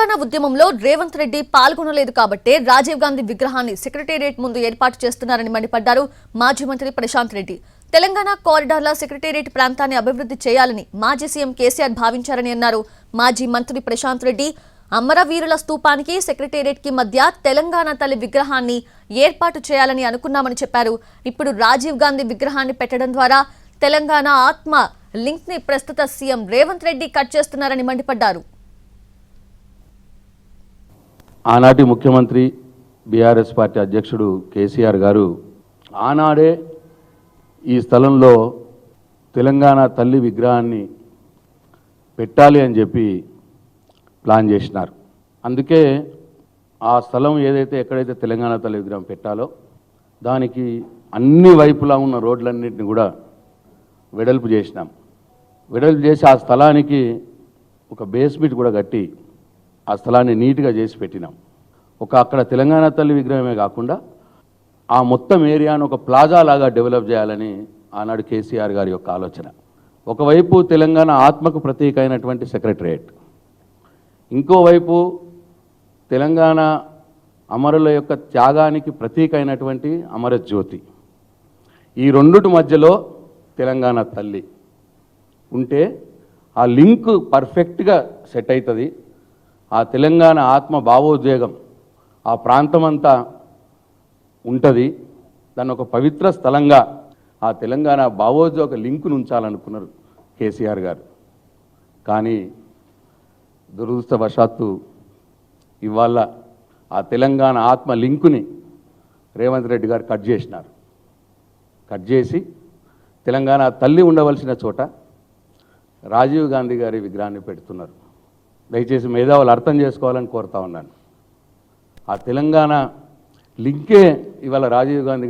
తెలంగాణ ఉద్యమంలో రేవంత్ రెడ్డి పాల్గొనలేదు కాబట్టే రాజీవ్ గాంధీ విగ్రహాన్ని సెక్రటేరియట్ ముందు ఏర్పాటు చేస్తున్నారని మండిపడ్డారు మాజీ మంత్రి ప్రశాంత్ రెడ్డి. తెలంగాణ కారిడార్ల సెక్రటేరియట్ ప్రాంతాన్ని అభివృద్ధి చేయాలని మాజీ సీఎం కేసీఆర్ భావించారని అన్నారు మాజీ మంత్రి ప్రశాంత్ రెడ్డి. అమరవీరుల స్తూపానికి సెక్రటేరియట్కి మధ్య తెలంగాణ తల్లి విగ్రహాన్ని ఏర్పాటు చేయాలని అనుకున్నామని చెప్పారు. ఇప్పుడు రాజీవ్ గాంధీ విగ్రహాన్ని పెట్టడం ద్వారా తెలంగాణ ఆత్మ లింక్ని ప్రస్తుత సీఎం రేవంత్ రెడ్డి కట్ చేస్తున్నారని మండిపడ్డారు. ఆనాటి ముఖ్యమంత్రి బీఆర్ఎస్ పార్టీ అధ్యక్షుడు కేసీఆర్ గారు ఆనాడే ఈ స్థలంలో తెలంగాణ తల్లి విగ్రహాన్ని పెట్టాలి అని చెప్పి ప్లాన్ చేసినారు. అందుకే ఆ స్థలం ఏదైతే ఎక్కడైతే తెలంగాణ తల్లి విగ్రహం పెట్టాలో దానికి అన్ని వైపులా ఉన్న రోడ్లన్నింటిని కూడా వెడల్పు చేసినాం. వెడల్పు చేసి ఆ స్థలానికి ఒక బేస్మెంట్ కూడా కట్టి ఆ స్థలాన్ని నీట్గా చేసి పెట్టినాం. ఒక అక్కడ తెలంగాణ తల్లి విగ్రహమే కాకుండా ఆ మొత్తం ఏరియాను ఒక ప్లాజా లాగా డెవలప్ చేయాలని ఆనాడు కేసీఆర్ గారి యొక్క ఆలోచన. ఒకవైపు తెలంగాణ ఆత్మకు ప్రతీక అయినటువంటి సెక్రటరియట్ ఇంకోవైపు తెలంగాణ అమరుల యొక్క త్యాగానికి ప్రతీక అయినటువంటి అమరజ్యోతి ఈ రెండుటి మధ్యలో తెలంగాణ తల్లి. ఉంటే ఆ లింక్ పర్ఫెక్ట్గా సెట్ అవుతుంది ఆ తెలంగాణ ఆత్మ భావోద్వేగం ఆ ప్రాంతమంతా ఉంటుంది. దాన్ని ఒక పవిత్ర స్థలంగా ఆ తెలంగాణ భావోద్వేగ లింకును ఉంచాలనుకున్నారు కేసీఆర్ గారు. కానీ దురదృష్టవశాత్తు ఇవాళ ఆ తెలంగాణ ఆత్మ లింకుని రేవంత్ రెడ్డి గారు కట్ చేసినారు. కట్ చేసి తెలంగాణ తల్లి ఉండవలసిన చోట రాజీవ్ గాంధీ గారి విగ్రహాన్ని పెడుతున్నారు. దయచేసి మేధావులు అర్థం చేసుకోవాలని కోరుతా ఉన్నాను. ఆ తెలంగాణ లింకే ఇవాళ రాజీవ్ గాంధీ